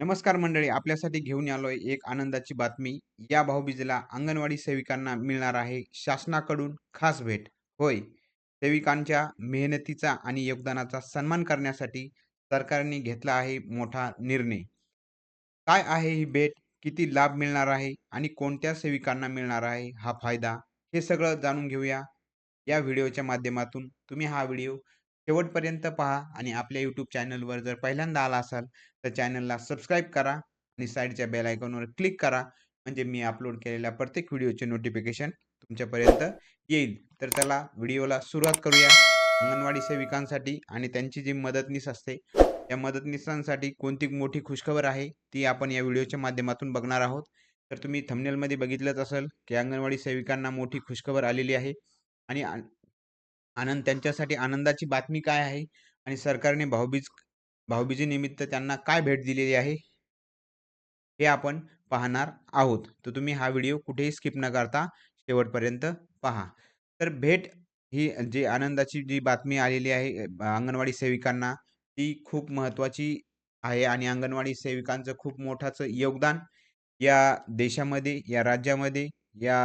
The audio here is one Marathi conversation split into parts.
नमस्कार मंडळी आपल्यासाठी घेऊन आलोय एक आनंदाची बातमी. या भाऊबीजेला अंगणवाडी सेविकांना मिळणार आहे शासनाकडून खास भेट. होय सेविकांच्या मेहनतीचा आणि योगदानाचा सन्मान करण्यासाठी सरकारने घेतला आहे मोठा निर्णय. काय आहे ही भेट? किती लाभ मिळणार आहे आणि कोणत्या सेविकांना मिळणार आहे हा फायदा? हे सगळं जाणून घेऊया. या व्हिडिओच्या माध्यमातून तुम्ही हा व्हिडिओ शेवटपर्यंत पहा आणि आपल्या यूट्यूब चॅनलवर जर पहिल्यांदा आला असाल तर चॅनलला सबस्क्राईब करा आणि साईडच्या बेल आयकॉनवर क्लिक करा. म्हणजे मी अपलोड केलेल्या प्रत्येक व्हिडिओचे नोटिफिकेशन तुमच्यापर्यंत येईल. तर चला व्हिडिओला सुरुवात करूया. अंगणवाडी सेविकांसाठी आणि त्यांची जी मदतनीस असते या मदतनीसांसाठी कोणती मोठी खुशखबर आहे ती आपण या व्हिडिओच्या माध्यमातून बघणार आहोत. तर तुम्ही थमनेलमध्ये बघितलंच असेल की अंगणवाडी सेविकांना मोठी खुशखबर आलेली आहे. आणि आनंद त्यांच्यासाठी आनंदाची बातमी काय आहे? आणि सरकारने भाऊबीज भाऊबीजेनिमित्त त्यांना काय भेट दिलेली आहे? हे आपण पाहणार आहोत. तर तुम्ही हा व्हिडिओ कुठेही स्किप न करता शेवटपर्यंत पहा. तर भेट ही जी आनंदाची जी बातमी आलेली आहे अंगणवाडी सेविकांना ती खूप महत्त्वाची आहे आणि अंगणवाडी सेविकांचं खूप मोठाचं योगदान या देशामध्ये या राज्यामध्ये या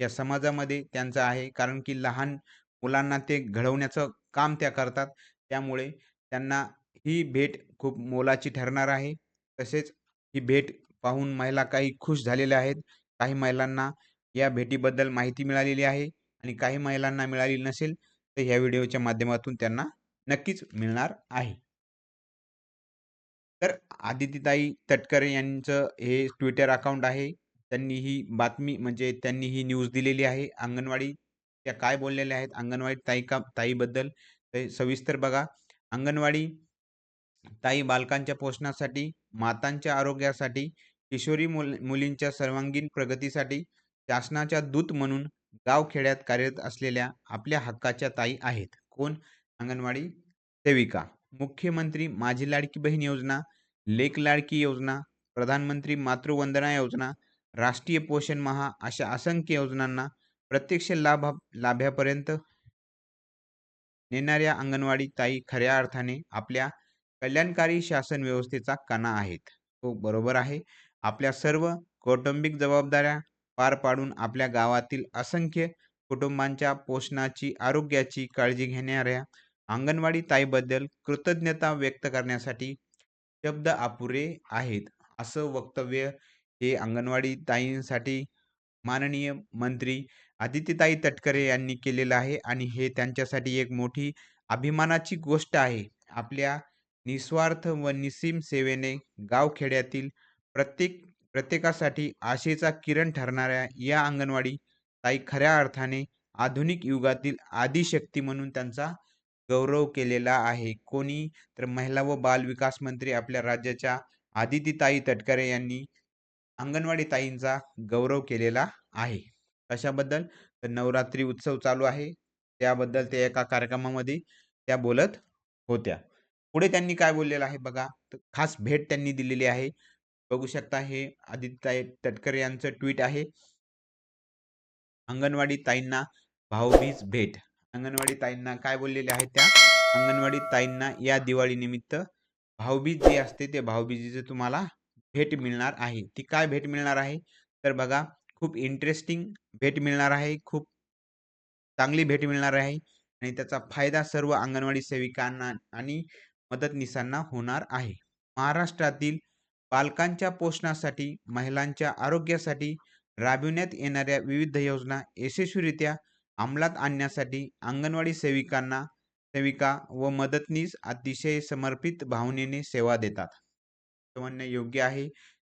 या समाजामध्ये त्यांचं आहे. कारण की लहान मुलांना ते घडवण्याचं काम त्या करतात. त्यामुळे त्यांना ही भेट खूप मोलाची ठरणार आहे. तसेच ही भेट पाहून महिला काही खुश झालेल्या आहेत. काही महिलांना या भेटीबद्दल माहिती मिळालेली आहे आणि काही महिलांना मिळाली नसेल तर ह्या व्हिडिओच्या माध्यमातून त्यांना नक्कीच मिळणार आहे. तर आदितीताई तटकरे यांचं हे ट्विटर अकाउंट आहे. त्यांनी ही बातमी म्हणजे त्यांनी ही न्यूज दिलेली आहे. अंगणवाडी त्या काय बोललेल्या आहेत? अंगणवाडी ताई का ताईबद्दल ते सविस्तर बघा. अंगणवाडी ताई बालकांच्या पोषणासाठी मातांच्या आरोग्यासाठी किशोरी मुल मुलींच्या सर्वांगीण प्रगतीसाठी शासनाच्या दूत म्हणून गावखेड्यात कार्यरत असलेल्या आपल्या हक्काच्या ताई आहेत. कोण? अंगणवाडी सेविका. मुख्यमंत्री माझी लाडकी बहीण योजना लेक लाडकी योजना प्रधानमंत्री मातृवंदना योजना राष्ट्रीय पोषण महा अशा असंख्य योजनांना प्रत्यक्ष लाभ लाभ्यापर्यंत नेणाऱ्या अंगणवाडी ताई खऱ्या अर्थाने आपल्या कल्याणकारी शासन व्यवस्थेचा कणा आहेत. तो बरोबर आहे. आपल्या सर्व कौटुंबिक जबाबदाऱ्या पार पाडून आपल्या गावातील असंख्य कुटुंबांच्या पोषणाची आरोग्याची काळजी घेणाऱ्या अंगणवाडी ताईबद्दल कृतज्ञता व्यक्त करण्यासाठी शब्द अपुरे आहेत असं वक्तव्य हे अंगणवाडी ताईंसाठी माननीय मंत्री आदित्यताई तटकरे यांनी केलेलं आहे आणि हे त्यांच्यासाठी एक मोठी अभिमानाची गोष्ट आहे. आपल्या निस्वार्थ व निसीम सेवेने गावखेड्यातील प्रत्येक प्रत्येकासाठी आशेचा किरण ठरणाऱ्या या अंगणवाडी ताई खऱ्या अर्थाने आधुनिक युगातील आदिशक्ती म्हणून त्यांचा गौरव केलेला आहे. कोणी तर महिला व बाल विकास मंत्री आपल्या राज्याच्या आदितीताई तटकरे यांनी अंगणवाडी ताईंचा गौरव केलेला आहे. कशाबद्दल? तर नवरात्री उत्सव चालू आहे. त्याबद्दल ते एका कार्यक्रमामध्ये त्या बोलत होत्या. पुढे त्यांनी काय बोललेलं आहे बघा? तर खास भेट त्यांनी दिलेली आहे. बघू शकता हे आदित्य तटकरे यांचं ट्विट आहे. अंगणवाडी ताईंना भाऊबीज भेट. अंगणवाडी ताईंना काय बोललेले आहेत त्या? अंगणवाडी ताईंना या दिवाळीनिमित्त भाऊबीज जे असते ते भाऊबीजीचे तुम्हाला भेट मिळणार आहे. ती काय भेट मिळणार आहे? तर बघा खूप इंटरेस्टिंग भेट मिळणार आहे. खूप चांगली भेट मिळणार आहे. आणि त्याचा फायदा सर्व अंगणवाडी सेविकांना आणि मदतनीसांना होणार आहे. महाराष्ट्रातील बालकांच्या पोषणासाठी महिलांच्या आरोग्यासाठी राबविण्यात येणाऱ्या विविध योजना यशस्वीरित्या अंमलात आणण्यासाठी अंगणवाडी सेविकांना सेविका व मदतनीस अतिशय समर्पित भावनेने सेवा देतात. म्हणणं योग्य आहे.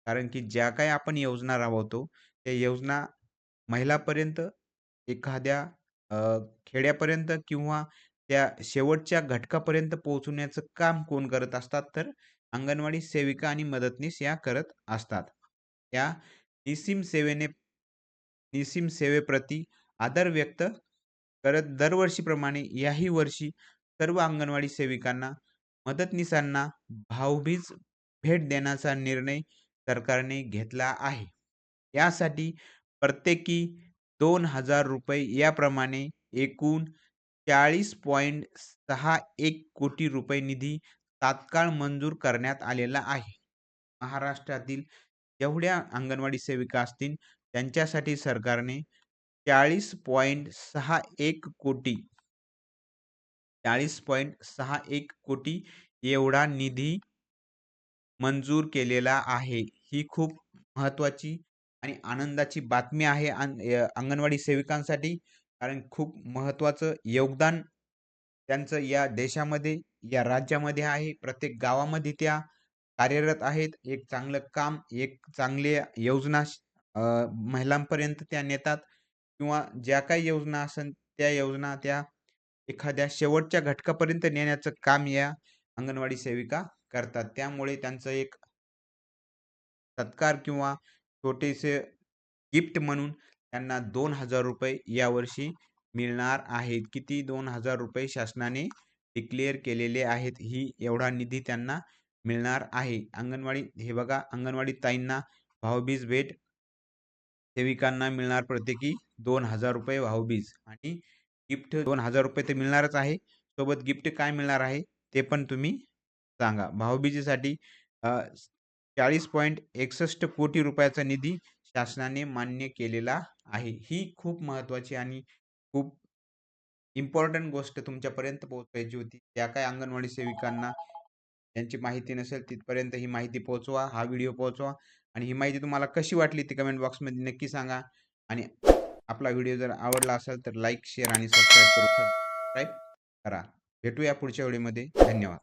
कारण की ज्या काही आपण योजना राबवतो त्या योजना महिलापर्यंत एखाद्या खेड्यापर्यंत किंवा त्या शेवटच्या घटकापर्यंत पोहोचवण्याचं काम कोण करत असतात तर अंगणवाडी सेविका आणि मदतनीस या करत असतात. या निसीम सेवेने निसीम सेवेप्रती आदर व्यक्त करत दरवर्षीप्रमाणे याही वर्षी सर्व अंगणवाडी सेविकांना मदतनीसांना भाऊबीज भेट देण्याचा निर्णय सरकारने घेतला आहे यासाठी प्रत्येकी दोन हजार रुपये याप्रमाणे एकूण चाळीस पॉईंट सहा एक कोटी रुपये निधी तात्काळ मंजूर करण्यात आलेला आहे. महाराष्ट्रातील जेवढ्या अंगणवाडी सेविका असतील त्यांच्यासाठी सरकारने 40.61 कोटी 40.61 कोटी एवढा निधी मंजूर केलेला आहे. ही खूप महत्त्वाची आणि आनंदाची बातमी आहे अंगणवाडी सेविकांसाठी. कारण खूप महत्त्वाचं योगदान त्यांचं या देशामध्ये, या राज्यामध्ये आहे. प्रत्येक गावामध्ये त्या कार्यरत आहेत. एक चांगलं काम, एक चांगले योजना महिलांपर्यंत त्या नेतात किंवा ज्या काही योजना असेल त्या योजना त्या एखाद्या शेवटच्या घटकापर्यंत नेण्याचं काम या अंगणवाडी सेविका करतात. त्यामुळे त्यांचं एक सत्कार किंवा छोटेसे गिफ्ट म्हणून त्यांना ₹2000 यावर्षी मिळणार आहेत. किती ₹2000 शासनाने डिक्लेअर केलेले आहेत. ही एवढा निधी त्यांना मिळणार आहे. अंगणवाडी हे बघा अंगणवाडी ताईंना भाऊबीज भेट सेविकांना मिळणार प्रत्येकी ₹2000 भाऊबीज आणि गिफ्ट ₹2000 तर मिळणारच आहे. सोबत गिफ्ट काय मिळणार आहे ते पण तुम्ही सांगा. भाऊबीजेसाठी चाळीस पॉईंट एकसष्ट कोटी रुपयाचा निधी शासनाने मान्य केलेला आहे. ही खूप महत्त्वाची आणि खूप इम्पॉर्टंट गोष्ट तुमच्यापर्यंत पोहोचवायची होती. त्या काय अंगणवाडी सेविकांना त्यांची माहिती नसेल तिथपर्यंत ही माहिती पोहोचवा. हा व्हिडिओ पोहोचवा आणि ही माहिती तुम्हाला कशी वाटली ती कमेंट बॉक्समध्ये नक्की सांगा आणि आपला व्हिडिओ जर आवडला असेल तर लाईक, शेअर आणि सबस्क्राईब करू सबस्क्राईब करा. भेटूया पुढच्या व्हिडिओमध्ये. धन्यवाद.